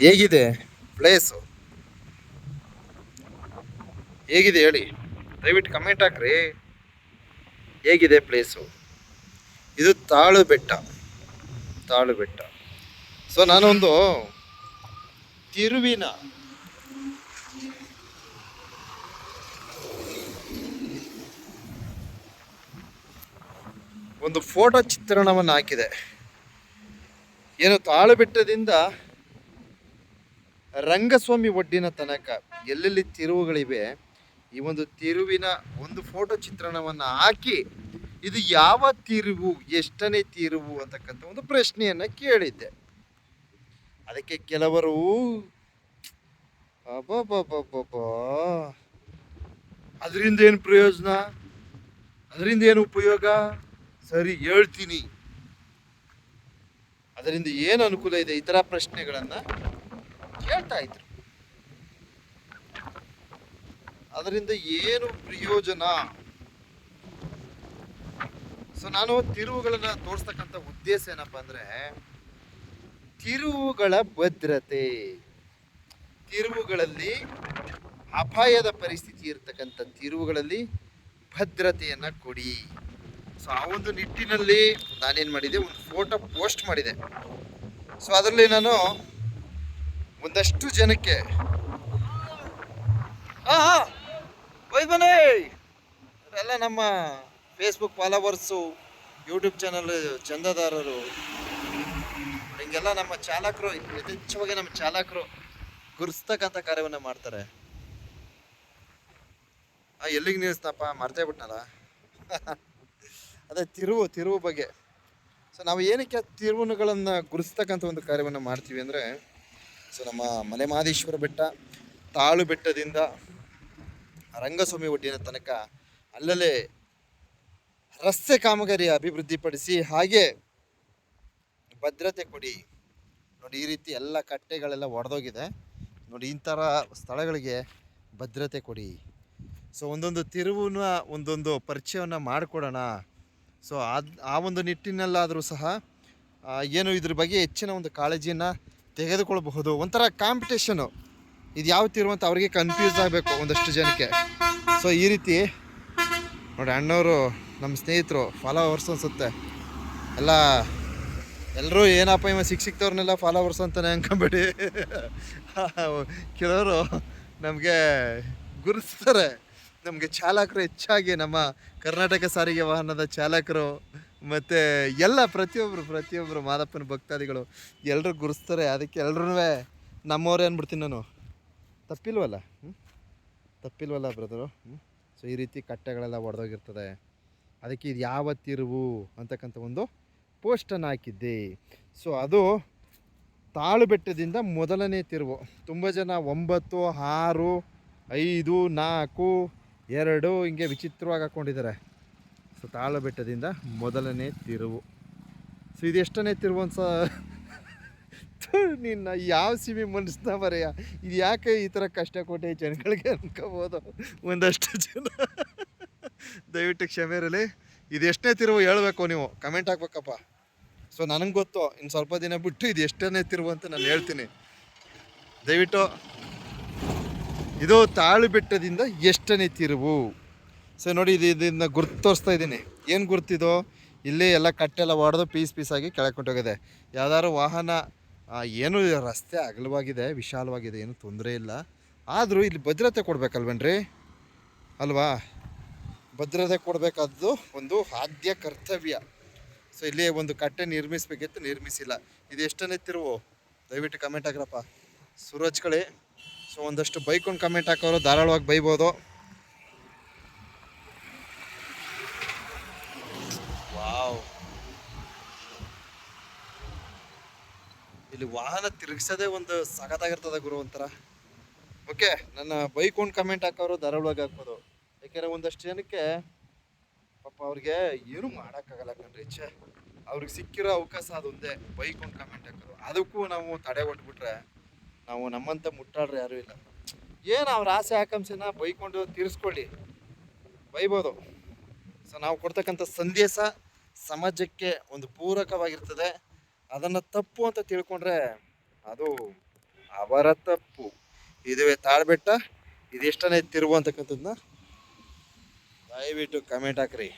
ಹೇಗಿದೆ? ಪ್ಲೇಸು ಹೇಗಿದೆ ಹೇಳಿ. ದಯವಿಟ್ಟು ಕಮೆಂಟ್ ಹಾಕ್ರಿ. ಹೇಗಿದೆ ಪ್ಲೇಸು ಇದು ತಾಳು ಬೆಟ್ಟ. ತಾಳು ಬೆಟ್ಟ. ಸೊ ನಾನೊಂದು ತಿರುವಿನ ಒಂದು ಫೋಟೋ ಚಿತ್ರಣವನ್ನು ಹಾಕಿದೆ. ಏನು ತಾಳು ಬೆಟ್ಟದಿಂದ ರಂಗಸ್ವಾಮಿ ಒಡ್ಡಿನ ತನಕ ಎಲ್ಲೆಲ್ಲಿ ತಿರುವುಗಳಿವೆ, ಈ ಒಂದು ತಿರುವಿನ ಒಂದು ಫೋಟೋ ಚಿತ್ರಣವನ್ನು ಹಾಕಿ ಇದು ಯಾವ ತಿರುವು, ಎಷ್ಟನೇ ತಿರುವು ಅಂತಕ್ಕಂಥ ಒಂದು ಪ್ರಶ್ನೆಯನ್ನು ಕೇಳಿದ್ದೆ. ಅದಕ್ಕೆ ಕೆಲವರು. ಅದರಿಂದ ಏನು ಪ್ರಯೋಜನ? ಅದರಿಂದ ಏನು ಉಪಯೋಗ? ಸರಿ, ಹೇಳ್ತೀನಿ. ಅದರಿಂದ ಏನು ಅನುಕೂಲ ಇದೆ? ಈ ಥರ ಪ್ರಶ್ನೆಗಳನ್ನು ಕೇಳ್ತಾ ಇದ್ರು. ಅದರಿಂದ ಏನು ಪ್ರಯೋಜನ? ಸೊ ನಾನು ತಿರುವುಗಳನ್ನ ತೋರಿಸ್ತಕ್ಕಂಥ ಉದ್ದೇಶ ಏನಪ್ಪ ಅಂದ್ರೆ, ತಿರುವುಗಳ ಭದ್ರತೆ. ತಿರುವುಗಳಲ್ಲಿ ಅಪಾಯದ ಪರಿಸ್ಥಿತಿ ಇರತಕ್ಕಂಥ ತಿರುವುಗಳಲ್ಲಿ ಭದ್ರತೆಯನ್ನ ಕೊಡಿ. ಸೊ ಆ ಒಂದು ನಿಟ್ಟಿನಲ್ಲಿ ನಾನೇನು ಮಾಡಿದೆ, ಒಂದು ಫೋಟೋ ಪೋಸ್ಟ್ ಮಾಡಿದೆ. ಸೊ ಅದರಲ್ಲಿ ನಾನು ಒಂದಷ್ಟು ಜನಕ್ಕೆ. ಹಾಂ, ಹಾ. ಎಲ್ಲ ನಮ್ಮ ಫೇಸ್ಬುಕ್ ಫಾಲೋವರ್ಸು ಯೂಟ್ಯೂಬ್ ಚಾನಲ್ ಚಂದಾದಾರರು. ಹಿಂಗೆಲ್ಲ ನಮ್ಮ ಚಾಲಕರು, ಯಥೇಚ್ಛವಾಗಿ ನಮ್ಮ ಚಾಲಕರು ಗುರ್ಸ್ತಕ್ಕಂಥ ಕಾರ್ಯವನ್ನು ಮಾಡ್ತಾರೆ. ಆ, ಎಲ್ಲಿಗೆ ನಿಲ್ಲಿಸ್ತಪ್ಪ ಮರ್ತೇ ಬಿಟ್ನಲ್ಲ? ಅದೇ ತಿರುವು ತಿರುವು ಬಗ್ಗೆ. ಸೊ ನಾವು ಏನಕ್ಕೆ ತಿರುವುಗಳನ್ನು ಗುರುಸ್ತಕ್ಕಂಥ ಒಂದು ಕಾರ್ಯವನ್ನು ಮಾಡ್ತೀವಿ ಅಂದರೆ ಸೊ ನಮ್ಮ ಮಲೆಮಹದೇಶ್ವರ ಬೆಟ್ಟ ತಾಳು ಬೆಟ್ಟದಿಂದ ರಂಗಸ್ವಾಮಿ ಒಡ್ಡಿನ ತನಕ ಅಲ್ಲಲ್ಲೇ ರಸ್ತೆ ಕಾಮಗಾರಿ ಅಭಿವೃದ್ಧಿಪಡಿಸಿ ಹಾಗೆ ಭದ್ರತೆ ಕೊಡಿ. ನೋಡಿ, ಈ ರೀತಿ ಎಲ್ಲ ಕಟ್ಟೆಗಳೆಲ್ಲ ಒಡೆದೋಗಿದೆ. ನೋಡಿ, ಇಂಥರ ಸ್ಥಳಗಳಿಗೆ ಭದ್ರತೆ ಕೊಡಿ. ಸೊ, ಒಂದೊಂದು ತಿರುವನ್ನ, ಒಂದೊಂದು ಪರಿಚಯವನ್ನು ಮಾಡಿಕೊಡೋಣ. ಸೊ ಅದು ಆ ಒಂದು ನಿಟ್ಟಿನಲ್ಲಾದರೂ ಸಹ ಏನು ಇದ್ರ ಬಗ್ಗೆ ಹೆಚ್ಚಿನ ಒಂದು ಕಾಳಜಿಯನ್ನು ತೆಗೆದುಕೊಳ್ಬಹುದು ಒಂಥರ ಕಾಂಪಿಟೇಷನು ಇದು ಯಾವ ತಿರುವಂತ ಅವ್ರಿಗೆ ಕನ್ಫ್ಯೂಸ್ ಆಗಬೇಕು ಒಂದಷ್ಟು ಜನಕ್ಕೆ. ಸೊ ಈ ರೀತಿ ನೋಡಿ ಅಣ್ಣವರು ನಮ್ಮ ಸ್ನೇಹಿತರು ಫಾಲೋವರ್ಸ್ ಅನಿಸುತ್ತೆ. ಎಲ್ಲ ಎಲ್ಲರೂ ಏನಪ್ಪ ಇವ ಸಿಕ್ಕ ಸಿಕ್ತವ್ರನ್ನೆಲ್ಲ ಫಾಲೋವರ್ಸ್ ಅಂತಾನೆ ಅನ್ಕೊಂಬೇಡಿ. ಕೆಲವರು ನಮಗೆ ಗುರುತಿಸ್ತಾರೆ. ನಮಗೆ ಚಾಲಕರು ಹೆಚ್ಚಾಗಿ ನಮ್ಮ ಕರ್ನಾಟಕ ಸಾರಿಗೆ ವಾಹನದ ಚಾಲಕರು. ಮತ್ತು ಎಲ್ಲ ಪ್ರತಿಯೊಬ್ಬರು ಪ್ರತಿಯೊಬ್ರು ಮಾದಪ್ಪನ ಭಕ್ತಾದಿಗಳು ಎಲ್ಲರೂ ಗುರುಸ್ತಾರೆ. ಅದಕ್ಕೆ ಎಲ್ರೂ ನಮ್ಮವರೇ ಅಂದ್ಬಿಡ್ತೀನಿ ನಾನು. ತಪ್ಪಿಲ್ವಲ್ಲ? ಹ್ಞೂ ತಪ್ಪಿಲ್ವಲ್ಲ ಬ್ರದರು ಹ್ಞೂ ಸೊ ಈ ರೀತಿ ಕಟ್ಟೆಗಳೆಲ್ಲ ಒಡೆದೋಗಿರ್ತದೆ. ಅದಕ್ಕೆ ಇದು ಯಾವ ತಿರುವು ಅಂತಕ್ಕಂಥ ಒಂದು ಪೋಸ್ಟನ್ನು ಹಾಕಿದ್ದೆ. ಸೊ ಅದು ತಾಳು ಬೆಟ್ಟದಿಂದ ಮೊದಲನೇ ತಿರುವು. ತುಂಬ ಜನ ಒಂಬತ್ತು, ಆರು, ಐದು, ನಾಲ್ಕು, ಎರಡು ಹಿಂಗೆ ವಿಚಿತ್ರವಾಗಿ ಹಾಕ್ಕೊಂಡಿದ್ದಾರೆ ಸೊ ತಾಳ ಬೆಟ್ಟದಿಂದ ಮೊದಲನೇ ತಿರುವು. ಸೊ ಇದು ಎಷ್ಟನೇ ತಿರುವು ಅಂತ ನಿನ್ನ ಯಾವ ಸಿಮಿ ಮನಸ್ನ ಬರೆಯ? ಇದು ಯಾಕೆ ಈ ಥರ ಕಷ್ಟ ಕೊಟ್ಟೆ ಜನಗಳಿಗೆ ಅನ್ಕೋಬೋದು? ಒಂದಷ್ಟು ಜನ. ದಯವಿಟ್ಟು ಕ್ಷಮೆ ಇರಲಿ. ಇದು ಎಷ್ಟನೇ ತಿರುವು ಹೇಳಬೇಕು ನೀವು? ಕಮೆಂಟ್ ಹಾಕ್ಬೇಕಪ್ಪ. ಸೊ ನನಗೆ ಗೊತ್ತು ಇನ್ನು ಸ್ವಲ್ಪ ದಿನ ಬಿಟ್ಟು ಇದು ಎಷ್ಟನೇ ತಿರುವು ಅಂತ ನಾನು ಹೇಳ್ತೀನಿ. ದಯವಿಟ್ಟು ಇದು ತಾಳು ಬೆಟ್ಟದಿಂದ ಎಷ್ಟನೇ ತಿರುವು? ಸೊ ನೋಡಿ ಇದು ಇದನ್ನ ಗುರ್ತು ತೋರಿಸ್ತಾ ಇದ್ದೀನಿ. ಏನು ಗುರ್ತಿದು, ಇಲ್ಲಿ ಎಲ್ಲ ಕಟ್ಟೆಲ್ಲ ಹೊಡೆದು ಪೀಸ್ ಪೀಸಾಗಿ ಕೆಳಕೊಂಡೋಗಿದೆ ಯಾವ್ದಾದ್ರು ವಾಹನ ಏನು ರಸ್ತೆ ಅಗಲವಾಗಿದೆ, ವಿಶಾಲವಾಗಿದೆ, ಏನು ತೊಂದರೆ ಇಲ್ಲ. ಆದರೂ ಇಲ್ಲಿ ಭದ್ರತೆ ಕೊಡಬೇಕಲ್ವೇನ್ರಿ? ಅಲ್ವಾ? ಭದ್ರತೆ ಕೊಡಬೇಕಾದ್ದು ಒಂದು ಆದ್ಯ ಕರ್ತವ್ಯ. ಸೊ ಇಲ್ಲಿ ಒಂದು ಕಟ್ಟೆ ನಿರ್ಮಿಸಬೇಕಿತ್ತು, ನಿರ್ಮಿಸಿಲ್ಲ. ಇದು ಎಷ್ಟನೇ ತಿರುವು ದಯವಿಟ್ಟು ಕಮೆಂಟ್ ಹಾಕ್ರಪ್ಪ. ಸೂರಜ್ ಕಳಿ ಸೊ ಒಂದಷ್ಟು ಬೈಕೊಂಡು ಕಮೆಂಟ್ ಹಾಕೋರು, ಧಾರಾಳವಾಗಿ ಬೈಬೋದು. ಇಲ್ಲಿ ವಾಹನ ತಿರುಗಿಸೋದೇ ಒಂದು ಸಖತ್ತಾಗಿರ್ತದೆ ಗುರು ಒಂಥರ. ಓಕೆ ನನ್ನ ಬೈಕೊಂಡು ಕಮೆಂಟ್ ಹಾಕೋರು ಧಾರಾಳವಾಗಿ ಹಾಕ್ಬೋದು. ಯಾಕೆಂದರೆ ಒಂದಷ್ಟು ಜನಕ್ಕೆ ಪಾಪ ಅವ್ರಿಗೆ ಏನು ಮಾಡೋಕ್ಕಾಗಲ್ಲ ಕಣ್ರಿ ಇಚ್ಛೆ ಅವ್ರಿಗೆ ಸಿಕ್ಕಿರೋ ಅವಕಾಶ ಅದೊಂದೇ ಬೈಕೊಂಡು ಕಮೆಂಟ್ ಹಾಕೋದು. ಅದಕ್ಕೂ ನಾವು ತಡೆ ಒಟ್ಬಿಟ್ರೆ ನಾವು ನಮ್ಮಂತ ಮುಟ್ಟಾಡ್ರೆ ಯಾರೂ ಇಲ್ಲ. ಏನು ಅವ್ರ ಆಸೆ, ಆಕಾಂಕ್ಷೆನ ಬೈಕೊಂಡು ತೀರಿಸ್ಕೊಳ್ಳಿ. ಬೈಬೋದು. ಸೊ ನಾವು ಕೊಡ್ತಕ್ಕಂಥ ಸಂದೇಶ ಸಮಾಜಕ್ಕೆ ಒಂದು ಪೂರಕವಾಗಿರ್ತದೆ. ಅದನ್ನು ತಪ್ಪು ಅಂತ ತಿಳ್ಕೊಂಡ್ರೆ ಅದು ಅವರ ತಪ್ಪು. ಇದುವೇ ತಾಳ್ಬೆಟ್ಟ ಇದೆಷ್ಟನೇ ತಿರುವು ಅಂತಕ್ಕಂಥದ್ದನ್ನ ದಯವಿಟ್ಟು ಕಮೆಂಟ್ ಹಾಕ್ರಿ.